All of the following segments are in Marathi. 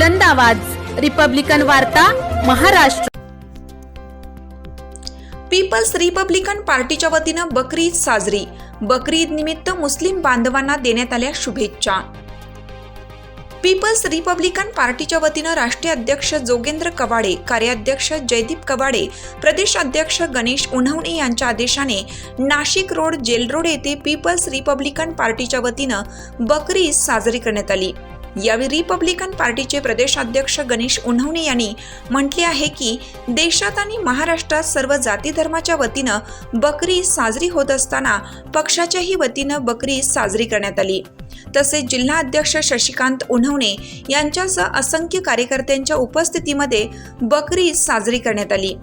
बुलंद आवाज. रिपब्लिकन वार्ता महाराष्ट्र. पीपल्स रिपब्लिकन पार्टीच्या वतीनं बकरी ईद साजरी. बकरी ईद निमित्त मुस्लिम बांधवांना देण्यात आल्या शुभेच्छा. पीपल्स रिपब्लिकन पार्टीच्या वतीनं राष्ट्रीय अध्यक्ष जोगेंद्र कवाडे कार्याध्यक्ष जयदीप कवाडे प्रदेश अध्यक्ष गणेश उन्हवणे यांच्या आदेशाने नाशिक रोड जेल रोड येथे पीपल्स रिपब्लिकन पार्टीच्या वतीनं बकरी ईद साजरी करण्यात आली. यावेळी रिपब्लिकन पार्टीचे प्रदेशाध्यक्ष गणेश उन्हवणे यांनी म्हटले आहे की देशात आणि महाराष्ट्रात सर्व जाती धर्माच्या वतीनं बकरी साजरी होत असताना पक्षाच्याही वतीनं बकरी साजरी करण्यात आली. तसेच जिल्हा अध्यक्ष शशिकांत उन्हवणे यांच्यासह असंख्य कार्यकर्त्यांच्या उपस्थितीमध्ये बकरी साजरी करण्यात आली.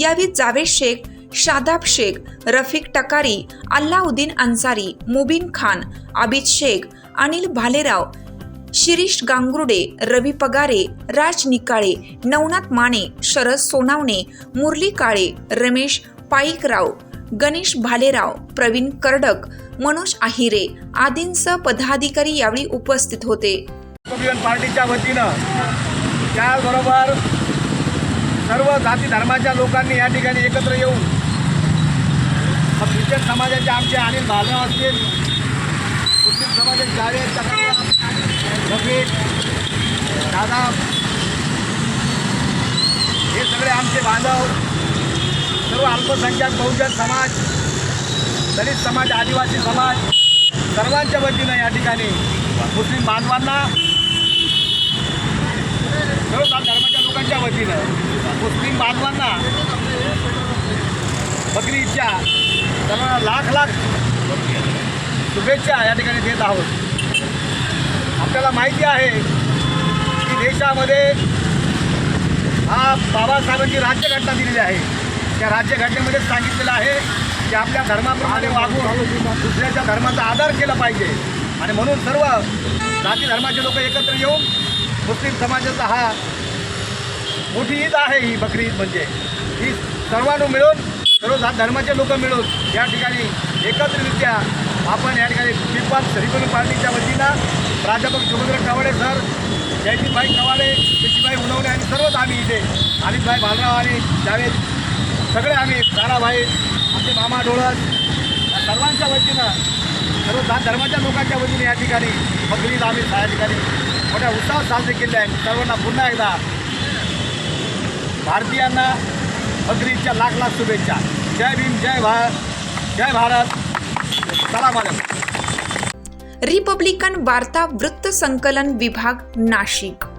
यावेळी जावेद शेख शादाब शेख रफिक टकारी अल्लाउद्दीन अन्सारी मुबीन खान आबिद शेख अनिल भालेराव शिरीष गांगुर्डे रवी पगारे राज निकाळे नवनाथ माने शरद सोनावणे मुरली काळे रमेश पाईकराव गणेश भालेराव प्रवीण कर्डक मनोज आहिरे आदींसह पदाधिकारी यावेळी उपस्थित होते. पार्टीच्या वतीनं त्याचबरोबर सर्व जाती धर्माच्या लोकांनी या ठिकाणी एकत्र येऊन ख्रिश्चन समाजाचे आमचे अनिल भालराव असतील मुस्लिम समाजाचे जावेद चक्रवर्ती, दादा. हे सगळे आमचे बांधव. सर्व अल्पसंख्याक बहुजन समाज दलित समाज आदिवासी समाज सर्वांच्या वतीनं या ठिकाणी मुस्लिम बांधवांना सर्व धर्माच्या लोकांच्या वतीनं मुस्लिम बांधवांना बकरी ईदच्या सर्वांना लाख लाख शुभेच्छा या ठिकाणी देत आहोत. आपल्याला माहिती आहे की देशामध्ये हा बाबासाहेबांची राज्यघटना दिलेली आहे. त्या राज्यघटनेमध्ये सांगितलेलं आहे की आपल्या धर्माप्रमाणे वागून दुसऱ्याच्या धर्माचा आदर केला पाहिजे. आणि म्हणून सर्व जाती धर्माचे लोक एकत्र येऊन मुस्लिम समाजाचा हा मोठी ईद आहे ही बकरी ईद म्हणजे. ही सर्वांना मिळून सर्व जात धर्माचे लोक मिळून या ठिकाणी एकत्ररित्या आपण या ठिकाणी पीपल्स रिपब्लिक पार्टीच्या वतीनं प्राध्यापक जोगेंद्र कवाडे सर जयदीपभाई कवाडे शशीभाई उनवणे आणि सर्वच आम्ही इथे अनिलभाई भालराव आणि जावेद सगळे आम्ही ताराभाई आमचे मामा डोळस सर्वांच्या वतीनं सर्व जात धर्माच्या लोकांच्या वतीने या ठिकाणी बकरीद आम्ही या ठिकाणी मोठ्या उत्साहात साजरे केले आहेत. सर्वांना पुन्हा एकदा भारतीयांना बकरीच्या लाख लाख शुभेच्छा. जय भीम जय भा जय भारत. रिपब्लिकन वार्ता वृत्त संकलन विभाग नाशिक.